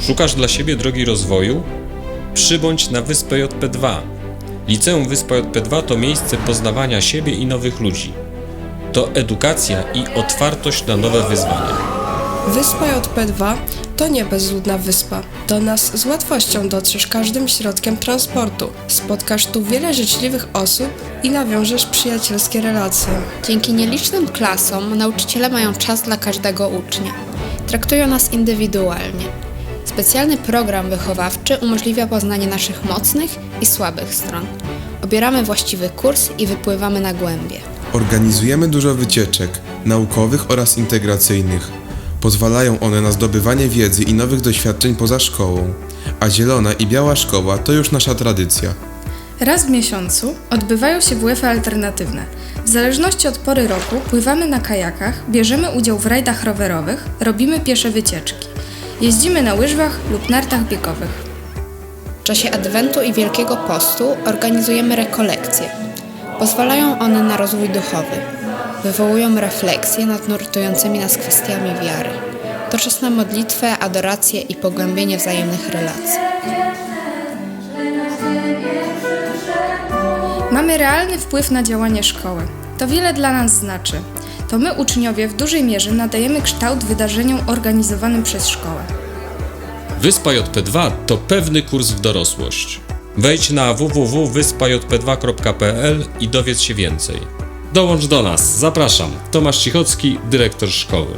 Szukasz dla siebie drogi rozwoju? Przybądź na Wyspę JP2. Liceum Wyspa JP2 to miejsce poznawania siebie i nowych ludzi. To edukacja i otwartość na nowe wyzwania. Wyspa JP2 to nie bezludna wyspa. Do nas z łatwością dotrzesz każdym środkiem transportu. Spotkasz tu wiele życzliwych osób i nawiążesz przyjacielskie relacje. Dzięki nielicznym klasom nauczyciele mają czas dla każdego ucznia. Traktują nas indywidualnie. Specjalny program wychowawczy umożliwia poznanie naszych mocnych i słabych stron. Obieramy właściwy kurs i wypływamy na głębie. Organizujemy dużo wycieczek naukowych oraz integracyjnych. Pozwalają one na zdobywanie wiedzy i nowych doświadczeń poza szkołą, a zielona i biała szkoła to już nasza tradycja. Raz w miesiącu odbywają się WF alternatywne. W zależności od pory roku pływamy na kajakach, bierzemy udział w rajdach rowerowych, robimy piesze wycieczki. Jeździmy na łyżwach lub nartach biegowych. W czasie Adwentu i Wielkiego Postu organizujemy rekolekcje. Pozwalają one na rozwój duchowy. Wywołują refleksję nad nurtującymi nas kwestiami wiary. To czas na modlitwę, adorację i pogłębienie wzajemnych relacji. Mamy realny wpływ na działanie szkoły. To wiele dla nas znaczy. To my, uczniowie, w dużej mierze nadajemy kształt wydarzeniom organizowanym przez szkołę. Wyspa JP2 to pewny kurs w dorosłość. Wejdź na www.wyspajp2.pl i dowiedz się więcej. Dołącz do nas, zapraszam. Tomasz Cichocki, dyrektor szkoły.